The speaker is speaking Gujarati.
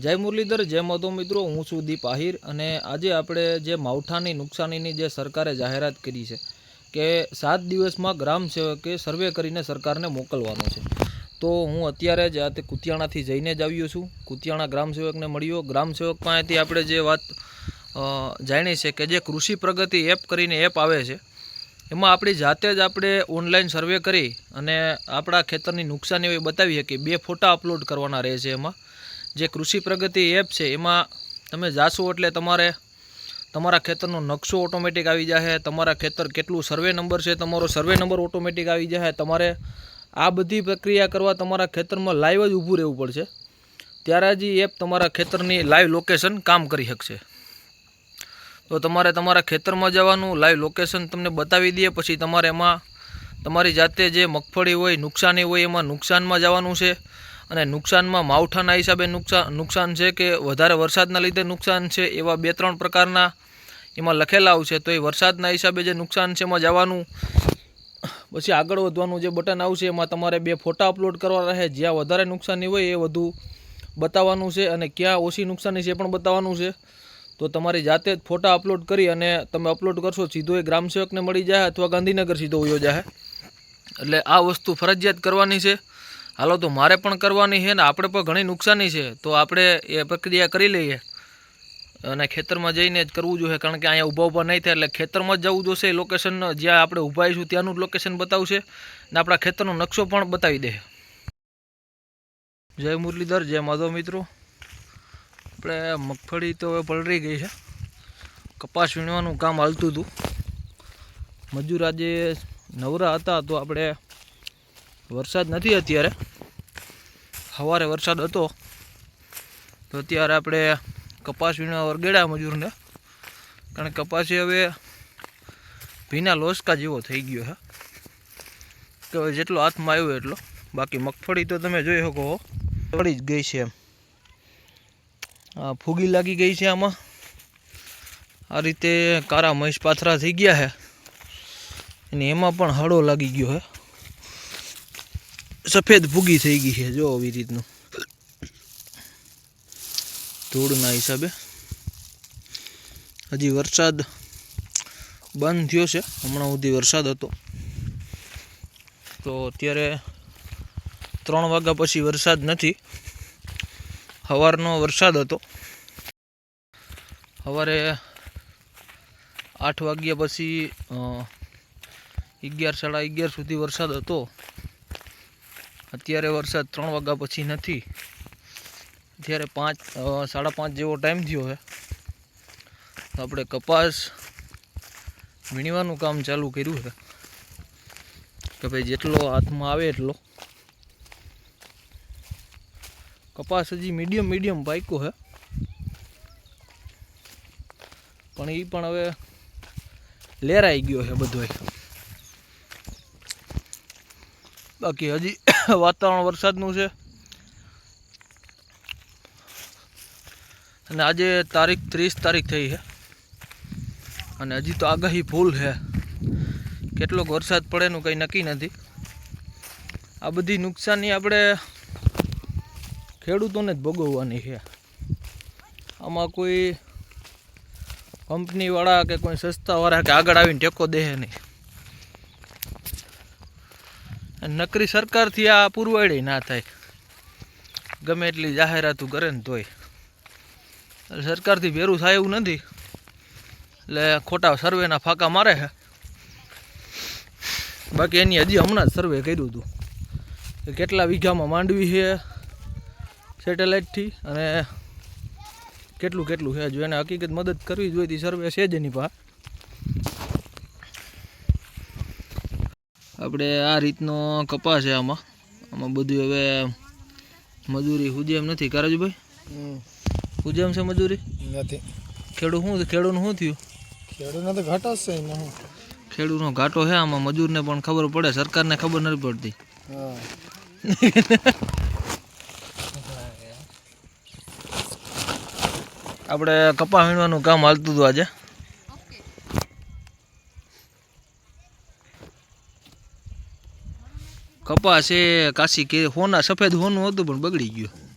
જય મુરલીધર, જય મધો મિત્રો, હું છું દીપ આહિર અને આજે આપણે જે માવઠાની નુકસાનીની જે સરકારે જાહેરાત કરી છે કે સાત દિવસમાં ગ્રામ સેવકે સર્વે કરીને સરકારને મોકલવાનો છે. તો હું અત્યારે જ આ તે કુતિયાણાથી જઈને જ આવ્યો છું. કુતિયાણા ગ્રામ સેવકને મળ્યો. ગ્રામ સેવક પાસેથી આપણે જે વાત જાણી છે કે જે કૃષિ પ્રગતિ એપ કરીને એપ આવે છે, એમાં આપણી જાતે જ આપણે ઓનલાઈન સર્વે કરી અને આપણા ખેતરની નુકસાની એ બતાવી શકીએ. બે ફોટા અપલોડ કરવાના રહે છે એમાં. જે કૃષિ પ્રગતિ એપ છે, એમાં તમે જાશો એટલે તમારે, તમારા ખેતરનો નકશો ઓટોમેટિક આવી જશે તમારા ખેતર કેટલું સર્વે નંબર છે, તમારો સર્વે નંબર ઓટોમેટિક આવી જશે તમારે આ બધી પ્રક્રિયા કરવા તમારા ખેતરમાં લાઈવ જ ઊભું રહેવું પડશે. ત્યારે જ એપ તમારા ખેતરની લાઈવ લોકેશન કામ કરી શકશે. તો તમારે તમારા ખેતરમાં જવાનું, લાઈવ લોકેશન તમને બતાવી દઈએ, પછી તમારે એમાં તમારી જાતે જે મગફળી હોય, નુકસાની હોય, એમાં નુકસાનમાં જવાનું છે. અને નુકસાનમાં માવઠાના હિસાબે નુકસાન નુકસાન છે કે વધારે વરસાદના લીધે નુકસાન છે એવા બે ત્રણ પ્રકારના એમાં લખેલા આવશે તો એ વરસાદના હિસાબે જે નુકસાન છે એમાં જવાનું. પછી આગળ વધવાનું જે બટન આવશે એમાં તમારે બે ફોટા અપલોડ કરવા રહે. જ્યાં વધારે નુકસાની હોય એ વધુ બતાવવાનું છે અને ક્યાં ઓછી નુકસાની છે એ પણ બતાવવાનું છે. તો તમારી જાતે જ ફોટા અપલોડ કરી અને તમે અપલોડ કરશો, સીધો એ ગ્રામ સેવકને મળી જાય અથવા ગાંધીનગર સીધો યોજાય એટલે આ વસ્તુ ફરજિયાત કરવાની છે. હાલો તો મારે પણ કરવાની છે ને આપણે પણ ઘણી નુકસાની છે, તો આપણે એ પ્રક્રિયા કરી લઈએ. અને ખેતરમાં જઈને જ કરવું જોઈએ, કારણ કે અહીંયા ઊભા ઊભા નહીં થાય, એટલે ખેતરમાં જ જવું જોશે લોકેશન જ્યાં આપણે ઊભા આવીશું ત્યાંનું જ લોકેશન બતાવશે, ને આપણા ખેતરનો નકશો પણ બતાવી દે. જય મુરલીધર, જય માધવ મિત્રો. આપણે મગફળી તો હવે પલળી ગઈ છે. કપાસ વીણવાનું કામ હાલતું હતું. મજૂર આજે નવરા હતા, તો આપણે વરસાદ નથી અત્યારે. સવારે વરસાદ હતો. તો અત્યારે આપણે કપાસ વીણવા વરગેડા મજૂરને. કારણ કે કપાસ હવે ભીના લોસકા જેવો થઈ ગયો છે. કે જેટલો હાથમાં આવ્યો એટલો. બાકી મગફળી તો તમે જોઈ શકો પડી જ ગઈ છે એમ. ફૂગી લાગી ગઈ છે આમાં. આ રીતે કારા મહીસ પાથરા થઈ ગયા છે. અને એમાં પણ હળો લાગી ગયો છે. સફેદ ભૂગી થઈ ગઈ છે, જો આવી રીતનું. ધૂળના હિસાબે. હજી વરસાદ બંધ થયો છે, હમણાં સુધી વરસાદ હતો. તો અત્યારે ત્રણ વાગ્યા પછી વરસાદ નથી. સવારનો વરસાદ હતો. સવારે આઠ વાગ્યા પછી અગિયાર, સાડા અગિયાર સુધી વરસાદ હતો. અત્યારે વરસાદ ત્રણ વાગ્યા પછી નથી. અત્યારે પાંચ સાડા પાંચ જેવો ટાઈમ થયો છે. આપણે કપાસ વીણવાનું કામ ચાલુ કર્યું છે. કે ભાઈ જેટલો હાથમાં આવે એટલો. કપાસ હજી મીડિયમ મીડિયમ પાક્યો છે. પણ એ પણ હવે લેરાઈ ગયો છે બધો બાકી હજી વાતાવરણ વરસાદનું છે. અને આજે તારીખ ત્રીસ તારીખ થઈ છે. અને હજી તો આગાહી ફૂલ છે. કેટલોક વરસાદ પડે એનું કંઈ નક્કી નથી. આ બધી નુકસાની આપણે ખેડૂતોને જ ભોગવવાની છે. આમાં કોઈ કંપનીવાળા કે કોઈ સસ્તાવાળા કે આગળ આવીને ટેકો દે નહીં અને નકરી સરકારથી આ પૂરવાડી ના થાય. ગમે એટલી જાહેરાતો કરે ને તોય. સરકારથી ભેરું થાય એવું નથી. એટલે ખોટા સર્વેના ફાંકા મારે છે. બાકી એની હજી હમણાં જ સર્વે કર્યું હતું. કે કેટલા વીઘામાં માંડવી છે સેટેલાઇટથી અને કેટલું કેટલું છે જો એને હકીકત મદદ કરવી જોઈતી સર્વે છે જ એની પાસે. આપણે આ રીતનો કપાસ છે આમાં. આમાં બધું હવે મજૂરી હુજેમ નથી. કારજભાઈ હુજેમ છે મજૂરી? નથી. ખેડૂત શું ખેડૂતનું શું થયું? ખેડૂતને તો ઘાટો છે ખેડૂતનો ઘાટો છે આમાં. મજૂરને પણ ખબર પડે. સરકારને ખબર નથી પડતી. આપણે કપા વીણવાનું કામ હાલતું હતું આજે. કપાસ એ કાશી કે હોના સફેદ હોનું હતું પણ બગડી ગયું.